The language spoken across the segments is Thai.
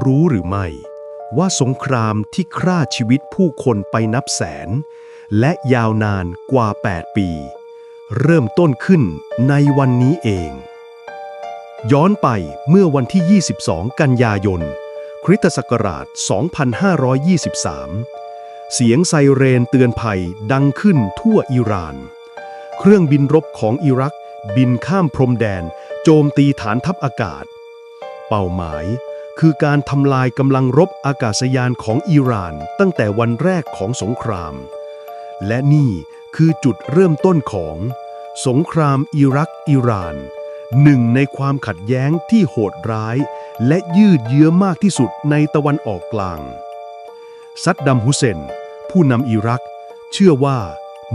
รู้หรือไม่ ว่าสงครามที่ฆ่าชีวิตผู้คนไปนับแสน และยาวนานกว่า 8 ปี เริ่มต้นขึ้นในวันนี้เอง ย้อนไปเมื่อวันที่ 22 กันยายน คริสตศักราช 2523 เสียงไซเรนเตือนภัยดังขึ้นทั่วอิหร่าน เครื่องบินรบของอิรักบินข้ามพรมแดน โจมตีฐานทัพอากาศ เป้าหมาย คือการทำลายกำลังรบอากาศยานของอิหร่านตั้งแต่วันแรกของสงคราม และนี่คือจุดเริ่มต้นของ สงครามอิรักอิหร่าน หนึ่งในความขัดแย้งที่โหดร้าย และยืดเยื้อมากที่สุดในตะวันออกกลาง ซัดดัมฮุเซน ผู้นำอิรัก เชื่อว่า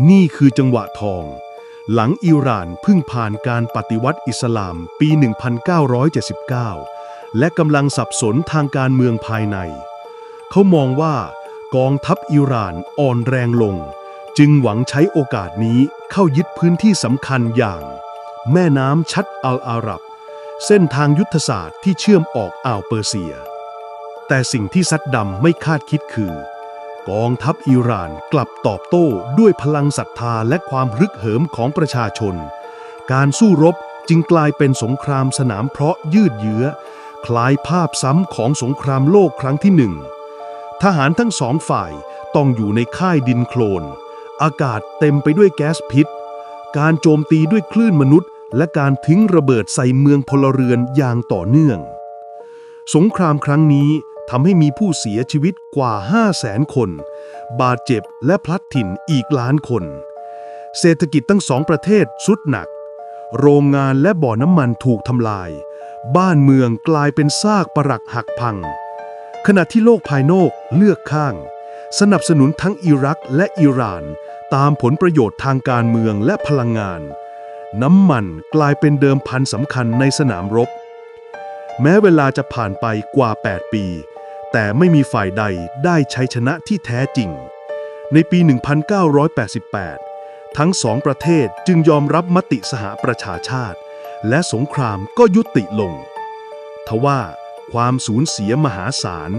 นี่คือจังหวะทอง หลังอิหร่านเพิ่งผ่านการปฏิวัติอิสลามปี 1979 และกำลังสับสนทางการเมืองภายใน เขามองว่ากองทัพอิหร่านอ่อนแรงลง จึงหวังใช้โอกาสนี้เข้ายึดพื้นที่สำคัญอย่าง แม่น้ำชัดอัลอาหรับ เส้นทางยุทธศาสตร์ที่เชื่อมออกอ่าวเปอร์เซีย แต่สิ่งที่ซัดดำไม่คาดคิดคือ กองทัพอิหร่านกลับตอบโต้ด้วยพลังศรัทธาและความรึกเหิมของประชาชน การสู้รบจึงกลายเป็นสงครามสนามเพราะยืดเยื้อ คล้ายภาพซ้ำของสงครามโลกครั้งที่หนึ่ง ทหารทั้งสองฝ่ายต้องอยู่ในค่ายดินโคลน อากาศเต็มไปด้วยแก๊สพิษ การโจมตีด้วยคลื่นมนุษย์ และการทิ้งระเบิดใส่เมืองพลเรือนอย่างต่อเนื่อง สงครามครั้งนี้ทำให้มีผู้เสียชีวิตกว่า 5 0 0แสนคน บาดเจ็บและพลัดถิ่นอีกล้านคน เศรษฐกิจทั้งสองประเทศสุดหนัก โรงงานและบ่อน้ำมันถูกทำลาย บ้านเมืองกลายเป็นซากปรักหักพัง ขณะที่โลกภายนอกเลือกข้าง สนับสนุนทั้งอิรักและอิหร่าน ตามผลประโยชน์ทางการเมืองและพลังงาน น้ำมันกลายเป็นเดิมพันสำคัญในสนามรบ แม้เวลาจะผ่านไปกว่า 8 ปี แต่ไม่มีฝ่ายใดได้ชัยชนะที่แท้จริง ในปี 1988 ทั้งสองประเทศจึงยอมรับมติสหประชาชาติ และสงครามก็ยุติลง ทว่าความสูญเสียมหาศาล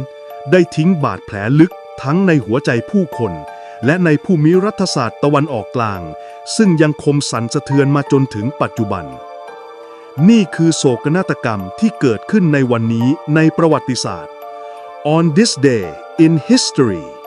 ได้ทิ้งบาดแผลลึกทั้งในหัวใจผู้คน และในภูมิรัฐศาสตร์ตะวันออกกลาง ซึ่งยังคมสันสะเทือนมาจนถึงปัจจุบัน นี่คือโศกนาฏกรรมที่เกิดขึ้นในวันนี้ในประวัติศาสตร์ On this day in history